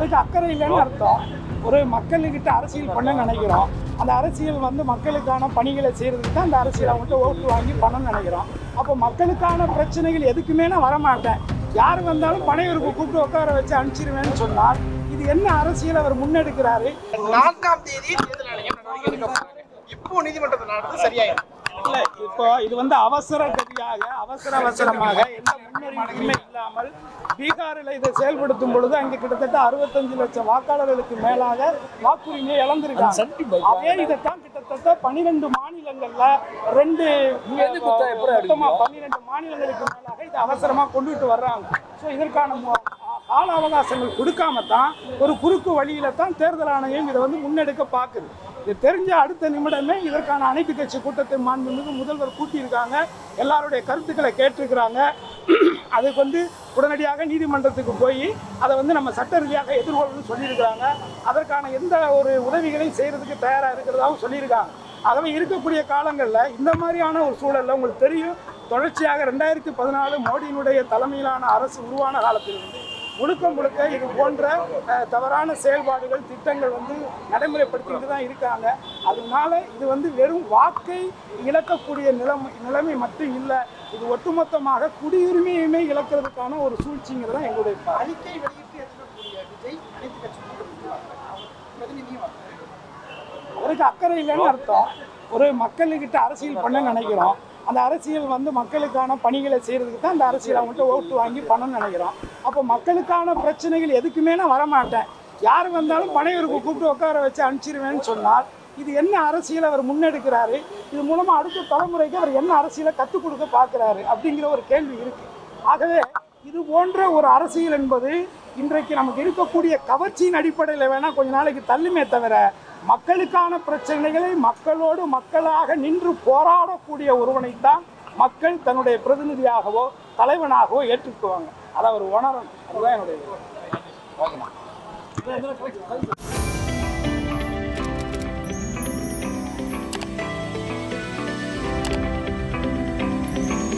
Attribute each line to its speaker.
Speaker 1: அவருக்கு அக்கறை இல்லைன்னு அர்த்தம். ஒரு மக்களுக்கிட்ட அரசியல் பண்ண நினைக்கிறோம். அந்த அரசியல் வந்து மக்களுக்கான பணிகளை செய்யறதுக்கு தான் அந்த அரசியல் அவங்கள்ட்ட ஓட்டு வாங்கி பண்ணணும்னு நினைக்கிறோம். அப்போ மக்களுக்கான பிரச்சனைகள் எதுக்குமே நான் வரமாட்டேன். யார் வந்தாலும் பனையூருக்கு கூப்பிட்டு உட்கார வச்சு அனுப்பிச்சிருவேன்னு சொன்னால் இது என்ன அரசியல் அவர் முன்னெடுக்கிறாரு?
Speaker 2: நான்காம் தேதி தேர்தல் ஆணையம் இப்போ நீதிமன்றத்தில் நடந்தது சரியாயிடும்.
Speaker 1: இல்ல இப்போ இது வந்து அவசர கதியாக அவசர அவசரமாக எந்த முன்னறிவிப்புமே இல்லாமல் பீகாரில் இதை செயல்படுத்தும் பொழுது அங்கே கிட்டத்தட்ட அறுபத்தஞ்சு லட்சம் வாக்காளர்களுக்கு மேலாக வாக்குரிமையை இழந்திருக்காங்க. அதே இதைத்தான் கிட்டத்தட்ட பன்னிரெண்டு மாநிலங்கள்ல ரெண்டு மொத்தமா பன்னிரெண்டு மாநிலங்களுக்கு மேலாக இதை அவசரமா கொண்டுட்டு வர்றாங்க. ஸோ இதற்கான கால அவகாசங்கள் கொடுக்காம தான் ஒரு குறுக்கு வழியில தான் தேர்தல் ஆணையம் இதை வந்து முன்னெடுக்க பார்க்குது. இது தெரிஞ்ச அடுத்த நிமிடமே இதற்கான அனைத்து கட்சி கூட்டத்தை மாண்புமிகு முதல்வர் கூட்டியிருக்காங்க. எல்லாருடைய கருத்துக்களை கேட்டிருக்கிறாங்க. அதுக்கு வந்து உடனடியாக நீதிமன்றத்துக்கு போய் அதை வந்து நம்ம சட்ட ரீதியாக எதிர்கொள்ளணும்னு சொல்லியிருக்கிறாங்க. அதற்கான எந்த ஒரு உதவிகளையும் செய்கிறதுக்கு தயாராக இருக்கிறதாகவும் சொல்லியிருக்காங்க. ஆகவே இருக்கக்கூடிய காலங்களில் இந்த மாதிரியான ஒரு சூழல்ல உங்களுக்கு தெரியும். தொடர்ச்சியாக ரெண்டாயிரத்தி பதினாலு மோடியினுடைய தலைமையிலான அரசு உருவான காலத்திலிருந்து முழுக்க முழுக்க இது போன்ற தவறான செயல்பாடுகள் திட்டங்கள் வந்து நடைமுறைப்படுத்திட்டு தான் இருக்காங்க. அதனால இது வந்து வெறும் வாக்கை இழக்கக்கூடிய நிலைமை நிலைமை மட்டும் இல்லை இது ஒட்டுமொத்தமாக குடியுரிமையுமே இழக்கிறதுக்கான ஒரு சூழ்ச்சிங்கிறது தான் எங்களுடைய.
Speaker 2: அறிக்கை வெளியிட்டு இருக்கக்கூடிய விஜய்? அனைத்து.
Speaker 1: அவருக்கு அக்கறை இல்லைன்னு அர்த்தம். ஒரு மக்களுக்கிட்ட அரசியல் பண்ண நினைக்கிறோம். அந்த அரசியல் வந்து மக்களுக்கான பணிகளை செய்கிறதுக்கு தான் அந்த அரசியல் அவங்கள்ட்ட ஓட்டு வாங்கி பண்ணணும்னு நினைக்கிறோம். அப்போ மக்களுக்கான பிரச்சனைகள் எதுக்குமே நான் வரமாட்டேன். யார் வந்தாலும் பனையூருக்கு கூப்பிட்டு உட்கார வச்சு அனுப்பிச்சிருவேன்னு சொன்னால் இது என்ன அரசியல் அவர் முன்னெடுக்கிறாரு? இது மூலமாக அடுத்த தலைமுறைக்கு அவர் என்ன அரசியலை கற்றுக் கொடுக்க பார்க்குறாரு அப்படிங்கிற ஒரு கேள்வி இருக்குது ஆகவே இது போன்ற ஒரு அரசியல் என்பது இன்றைக்கு நமக்கு இருக்கக்கூடிய கவர்ச்சியின் அடிப்படையில் வேணால் கொஞ்ச நாளைக்கு தள்ளுமே தவிர மக்களுக்கான பிரச்சனைகளை மக்களோடு மக்களாக நின்று போராடக்கூடிய ஒருவனைத்தான் மக்கள் தன்னுடைய பிரதிநிதியாகவோ தலைவனாகவோ ஏற்றுக்குவாங்க. அதை அவர் உணரணும். அதுதான் என்னுடைய